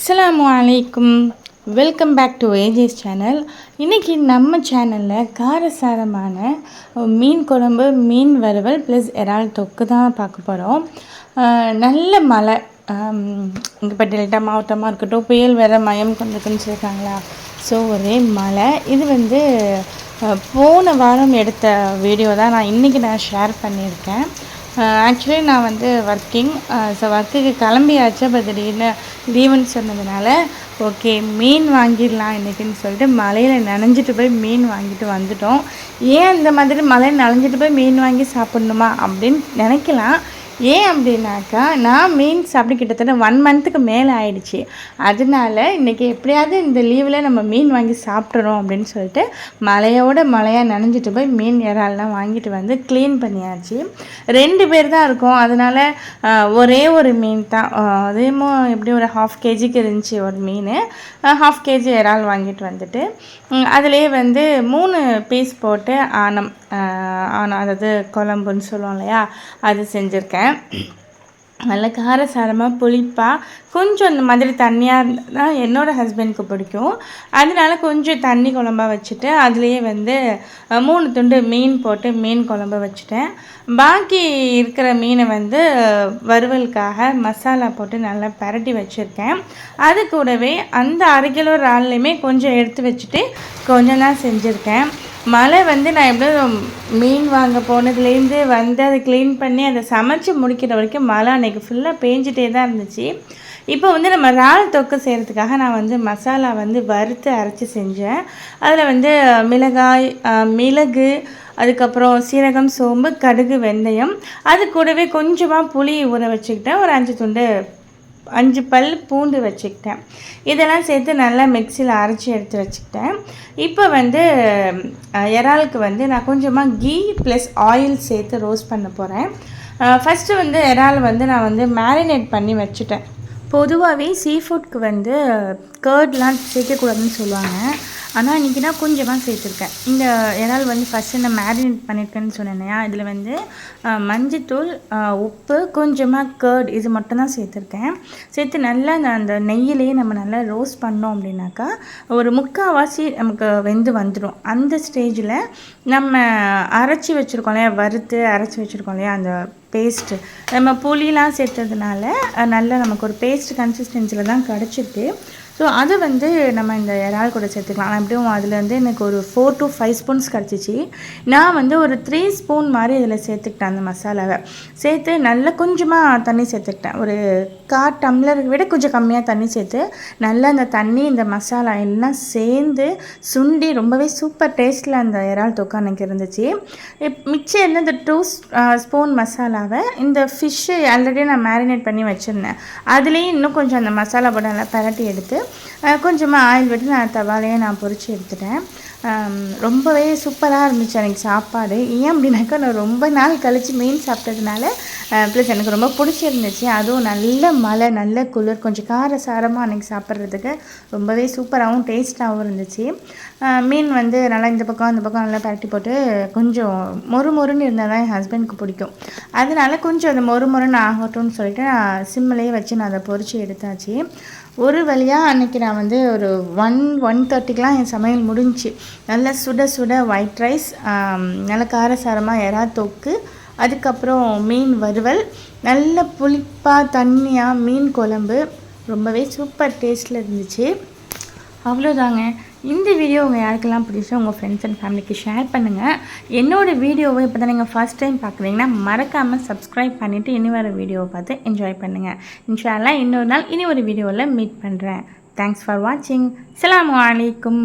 அஸ்ஸலாமு அலைக்கும். Welcome back to AJ's channel இன்றைக்கி நம்ம சேனலில் காரசாரமான மீன் குழம்பு மீன் வறுவல் ப்ளஸ் இறால் தொக்கு தான் பார்க்க போகிறோம் நல்ல மழை. இங்கே இப்போ டெல்டா மாவட்டமாக இருக்கட்டும் புயல் வேறு மயம் கொண்டிருக்குன்னு சொல்லியிருக்காங்களா ஸோ ஒரே மழை. இது வந்து போன வாரம் எடுத்த வீடியோ தான் நான் இன்றைக்கி நான் ஷேர் பண்ணியிருக்கேன். ஆக்சுவலி நான் வந்து ஒர்க்கிங் ஸோ ஒர்க்குக்கு கிளம்பியாச்சு பட் திடீர்னு லீவுன்னு சொன்னதுனால ஓகே மீன் வாங்கிடலாம் இன்றைக்கின்னு சொல்லிட்டு மலையில் நனைஞ்சிட்டு போய் மீன் வாங்கிட்டு வந்துட்டோம். ஏன் இந்த மாதிரி மலையில் நனைஞ்சிட்டு போய் மீன் வாங்கி சாப்பிட்ணுமா அப்படின்னு நினைக்கலாம். ஏன் அப்படின்னாக்கா நான் மீன் சாப்பிட்டு கிட்டத்தட்ட ஒன் மந்த்துக்கு மேலே ஆயிடுச்சு. அதனால இன்றைக்கி எப்படியாவது இந்த லீவில் நம்ம மீன் வாங்கி சாப்பிட்றோம் அப்படின்னு சொல்லிட்டு மலையோட மழையாக நனைஞ்சிட்டு போய் மீன் இறால்லாம் வாங்கிட்டு வந்து க்ளீன் பண்ணியாச்சு. ரெண்டு பேர் தான் இருக்கோம். அதனால் ஒரே ஒரு மீன் தான். அதேமோ எப்படி ஒரு ஹாஃப் கேஜிக்கு இருந்துச்சு ஒரு மீன். ஹாஃப் கேஜி இறால் வாங்கிட்டு வந்துட்டு அதிலே வந்து மூணு பீஸ் போட்டு ஆனம் ஆனால் அதாவது குழம்புன்னு சொல்லுவோம் இல்லையா? அது செஞ்சுருக்கேன். நல்ல காரசாரமாக புளிப்பாக கொஞ்சம் இந்த மாதிரி தண்ணியாக இருந்தால் என்னோடய ஹஸ்பண்டுக்கு பிடிக்கும். அதனால கொஞ்சம் தண்ணி குழம்பா வச்சுட்டு அதுலேயே வந்து மூணு துண்டு மீன் போட்டு மீன் குழம்பு வச்சுட்டேன். பாக்கி இருக்கிற மீனை வந்து வறுவலுக்காக மசாலா போட்டு நல்லா பரட்டி வச்சுருக்கேன். அது கூடவே அந்த அரை கிலோ இறால்லையுமே கொஞ்சம் எடுத்து வச்சுட்டு கொஞ்சம் தான் செஞ்சுருக்கேன். மழை வந்து நான் எப்படியும் மீன் வாங்க போனதுலேருந்து வந்து அதை க்ளீன் பண்ணி அதை சமைச்சு முடிக்கிற வரைக்கும் மழை அன்றைக்கி ஃபுல்லாக பேஞ்சிட்டே தான் இருந்துச்சு. இப்போ வந்து நம்ம இறால் தொக்கு செய்கிறதுக்காக நான் வந்து மசாலா வந்து வறுத்து அரைச்சி செஞ்சேன். அதில் வந்து மிளகாய் மிளகு அதுக்கப்புறம் சீரகம் சோம்பு கடுகு வெந்தயம் அது கூடவே கொஞ்சமாக புளி ஊற வச்சுக்கிட்டேன். ஒரு அஞ்சு துண்டு அஞ்சு பல் பூண்டு வச்சுக்கிட்டேன். இதெல்லாம் சேர்த்து நல்லா மிக்சியில் அரைச்சி எடுத்து வச்சுக்கிட்டேன். இப்போ வந்து இறாலுக்கு வந்து நான் கொஞ்சமாக கீ ப்ளஸ் ஆயில் சேர்த்து ரோஸ்ட் பண்ண போகிறேன் ஃபஸ்ட்டு வந்து இறால் வந்து நான் வந்து மேரினேட் பண்ணி வச்சுட்டேன். பொதுவாகவே சீ ஃபுட்க்கு வந்து கேர்ட்லாம் சேர்க்கக்கூடாதுன்னு சொல்லுவாங்க. ஆனால் இன்றைக்கி நான் கொஞ்சமாக சேர்த்துருக்கேன். இந்த இறால் வந்து ஃபஸ்ட்டு நான் மேரினேட் பண்ணியிருக்கேன்னு சொன்னேன் இல்லையா? இதில் வந்து மஞ்சத்தூள் உப்பு கொஞ்சமாக கேர்ட் இது மட்டும் தான் சேர்த்துருக்கேன். சேர்த்து நல்லா அந்த- அந்த நெய்யிலேயே நம்ம நல்லா ரோஸ்ட் பண்ணோம் அப்படின்னாக்கா ஒரு முக்கால்வாசி நமக்கு வெந்து வந்துடும் அந்த ஸ்டேஜில் நம்ம அரைச்சி வச்சுருக்கோம் இல்லையா? வறுத்து அரைச்சி வச்சுருக்கோம் இல்லையா? அந்த பேஸ்ட்டு நம்ம புளிலாம் சேர்த்ததுனால நல்ல நமக்கு ஒரு பேஸ்ட் கன்சிஸ்டன்சியில் தான் கிடச்சிருக்கு. ஸோ அதை வந்து நம்ம இந்த இறால் கூட சேர்த்துக்கலாம். எப்படியும் அதில் வந்து எனக்கு ஒரு ஃபோர் டு ஃபைவ் ஸ்பூன்ஸ் கிடச்சிச்சு. நான் வந்து ஒரு த்ரீ ஸ்பூன் மாதிரி இதில் சேர்த்துக்கிட்டேன் அந்த மசாலாவை. சேர்த்து நல்லா கொஞ்சமாக தண்ணி சேர்த்துக்கிட்டேன். ஒரு கா டம்ளருக்கு விட கொஞ்சம் கம்மியாக தண்ணி சேர்த்து நல்லா அந்த தண்ணி இந்த மசாலா எல்லாம் சேர்ந்து சுண்டி ரொம்பவே சூப்பர் டேஸ்ட்டில் அந்த இறால் தொக்கா எனக்கு இருந்துச்சு. இப்- மிச்சம் இருந்த இந்த டூ ஸ்பூன் மசாலா மசாலாவை இந்த ஃபிஷ்ஷு ஆல்ரெடி நான் மேரினேட் பண்ணி வச்சுருந்தேன். அதுலேயும் இன்னும் கொஞ்சம் அந்த மசாலா போட்டு நல்லா பரட்டி எடுத்து கொஞ்சமாக ஆயில் விட்டு நான் தவாலையே நான் பொரிச்சு எடுத்துட்டேன். ரொம்பவே சூப்பராக இருந்துச்சு எனக்கு சாப்பாடு. ஏன் அப்படின்னாக்கா நான் ரொம்ப நாள் கழித்து மீன் சாப்பிட்டதுனால ப்ளஸ் எனக்கு ரொம்ப பிடிச்சிருந்துச்சு. அதுவும் நல்ல மழை நல்ல குளிர் கொஞ்சம் கார சாரமாக அன்றைக்கி சாப்பிட்றதுக்கு ரொம்பவே சூப்பராகவும் டேஸ்ட்டாகவும் இருந்துச்சு. மீன் வந்து நல்லா இந்த பக்கம் அந்த பக்கம் நல்லா பரட்டி போட்டு கொஞ்சம் மொறு மொறுன்னு இருந்தால் தான் என் ஹஸ்பண்டுக்கு பிடிக்கும். அதனால கொஞ்சம் அந்த மொறு மொறுன்னு ஆகட்டும்னு சொல்லிட்டு நான் சிம்மிலேயே வச்சு நான் அதை பொறிச்சு எடுத்தாச்சு. ஒரு வழியாக அன்றைக்கி நான் வந்து ஒரு ஒன் ஒன் தேர்ட்டிக்கெலாம் என் சமையல் முடிஞ்சுச்சு நல்லா சுட சுட ஒயிட் ரைஸ் நல்ல காரசாரமாக எறா தொக்கு அதுக்கப்புறம் மீன் வறுவல் நல்ல புளிப்பாக தண்ணியாக மீன் குழம்பு. ரொம்பவே சூப்பர் டேஸ்ட்டில் இருந்துச்சு. அவ்வளோதாங்க இந்த வீடியோ உங்கள் யாருக்கெல்லாம் பிடிச்சோ உங்கள் ஃப்ரெண்ட்ஸ் அண்ட் ஃபேமிலிக்கு ஷேர் பண்ணுங்கள் என்னோடய வீடியோவை இப்போ தான் நீங்கள் ஃபஸ்ட் டைம் பார்க்குறீங்கன்னா மறக்காமல் சப்ஸ்கிரைப் பண்ணிவிட்டு இனி வர வீடியோவை பார்த்து என்ஜாய் பண்ணுங்கள் இன்ஷால்லாம் இன்னொரு நாள் இனி ஒரு வீடியோவில் மீட் பண்ணுறேன் தேங்க்ஸ் ஃபார் வாட்சிங் அலாம் அலைக்கும்